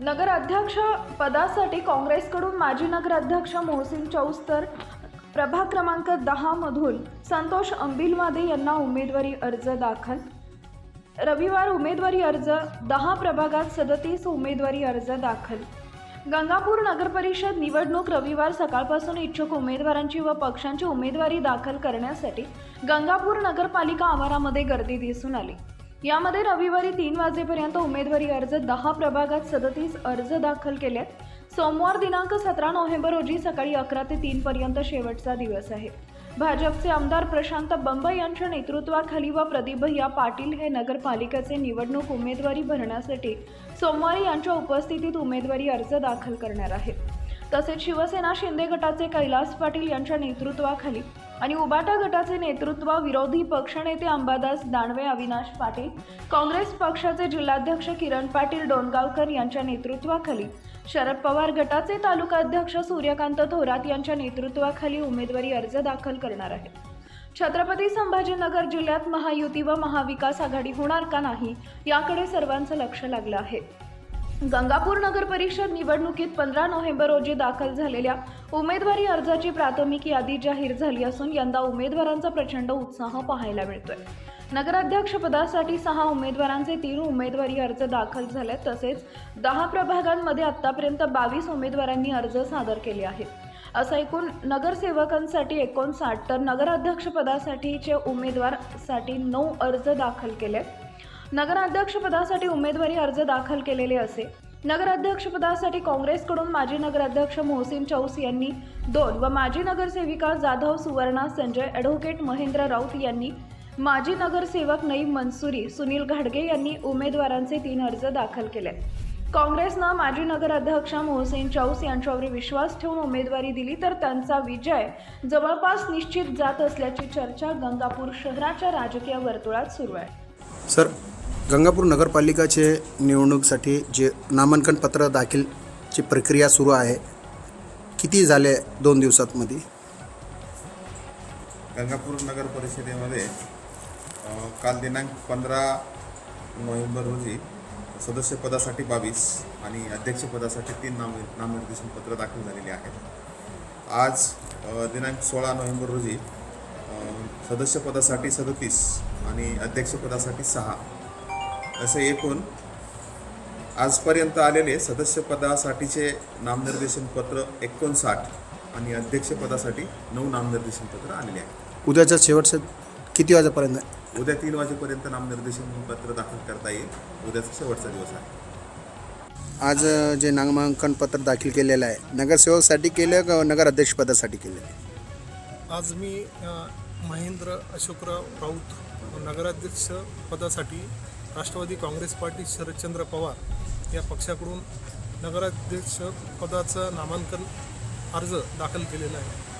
नगराध्यक्ष पदासाठी काँग्रेसकडून माजी नगराध्यक्ष मोहसिन चौस तर प्रभाग क्रमांक दहा मधून संतोष अंबिलवादे यांना उमेदवारी अर्ज दाखल. रविवार उमेदवारी अर्ज दहा प्रभागात सदतीस उमेदवारी अर्ज दाखल. गंगापूर नगरपरिषद निवडणूक रविवार सकाळपासून इच्छुक उमेदवारांची व पक्षांची उमेदवारी दाखल करण्यासाठी गंगापूर नगरपालिका आवारामध्ये गर्दी दिसून आली. यामध्ये रविवारी तीन वाजेपर्यंत उमेदवारी अर्ज दहा प्रभागात सदतीस अर्ज दाखल केलेत. सोमवार दिनांक सतरा नोव्हेंबर रोजी सकाळी अकरा ते तीन पर्यंत शेवटचा दिवस आहे. भाजपचे आमदार प्रशांत बंब यांच्या नेतृत्वाखाली व प्रदीप या पाटील हे नगरपालिकेचे निवडणूक उमेदवारी भरण्यासाठी सोमवारी यांच्या उपस्थितीत उमेदवारी अर्ज दाखल करणार आहेत. तसेच शिवसेना शिंदे गटाचे कैलास पाटील यांच्या नेतृत्वाखाली आणि उबाटा गटाचे नेतृत्व विरोधी पक्षनेते अंबादास दानवे अविनाश पाटील काँग्रेस पक्षाचे जिल्हाध्यक्ष किरण पाटील डोणगावकर यांच्या नेतृत्वाखाली शरद पवार गटाचे तालुका अध्यक्ष सूर्यकांत थोरात यांच्या नेतृत्वाखाली उमेदवारी अर्ज दाखल करणार आहेत. छत्रपती संभाजीनगर जिल्ह्यात महायुती व महाविकास आघाडी होणार का नाही याकडे सर्वांचं लक्ष लागलं आहे. गंगापूर नगर परिषद निवडणुकीत पंधरा नोव्हेंबर रोजी दाखल झालेल्या उमेदवारी अर्जाची प्राथमिक यादी जाहीर झाली असून यंदा उमेदवारांचा प्रचंड उत्साह पाहायला मिळतोय. नगराध्यक्षपदासाठी सहा उमेदवारांचे तीन उमेदवारी अर्ज दाखल झाले तसेच दहा प्रभागांमध्ये आतापर्यंत बावीस उमेदवारांनी अर्ज सादर केले आहेत. असं एकूण नगरसेवकांसाठी एकोणसाठ तर नगराध्यक्षपदासाठीचे उमेदवारसाठी नऊ अर्ज दाखल केले नगराध्यक्षपदासाठी उमेदवारी अर्ज दाखल केलेले असे. नगराध्यक्षपदासाठी काँग्रेसकडून माजी नगराध्यक्ष मोहसिन चौस यांनी दोन व माजी नगरसेविका जाधव सुवर्णा संजय ॲडव्होकेट महेंद्र राऊत यांनी माजी नगरसेवक नई मनसुरी सुनील घाडगे यांनी उमेदवारांचे तीन अर्ज दाखल केले. काँग्रेसनं माजी नगराध्यक्ष मोहसेन चौस यांच्यावर विश्वास ठेवून उमेदवारी दिली तर त्यांचा विजय जवळपास निश्चित जात असल्याची चर्चा गंगापूर शहराच्या राजकीय वर्तुळात सुरू आहे. सर गंगापूर नगरपालिकाचे निवडणुकीसाठी जे नामांकन पत्र दाखलची प्रक्रिया सुरू आहे किती झाले दोन दिवसातमध्ये गंगापूर नगर परिषदेमध्ये अ, काल दिनांक पंधरा नोव्हेंबर रोजी सदस्यपदासाठी बावीस आणि अध्यक्षपदासाठी तीन नाम नामनिर्देशन पत्र दाखल झालेली आहेत. आज अ, दिनांक सोळा नोव्हेंबर रोजी अ, सदस्यपदासाठी सदतीस आणि अध्यक्षपदासाठी सहा. असे एकूण आजपर्यंत आलेले सदस्यपदासाठीचे नामनिर्देशन पत्र एकोणसाठ आणि अध्यक्षपदासाठी नऊ नामनिर्देशन पत्र आलेले आहेत. उद्याच्या शेवटचं किती वाजेपर्यंत? आहे? उद्या तीन वाजेपर्यंत नामनिर्देशन पत्र दाखल करता येईल. उद्याचा शेवटचा दिवस आहे. आज जे नामांकन पत्र दाखल केलेलं आहे नगरसेवकसाठी केलं का नगराध्यक्षपदासाठी केलं आज मी महेंद्र अशोकराव राऊत नगराध्यक्ष पदासाठी राष्ट्रवादी काँग्रेस पार्टी शरदचंद्र पवार या पक्षाकडून नगराध्यक्ष पदाचं नामांकन अर्ज दाखल केलेला आहे.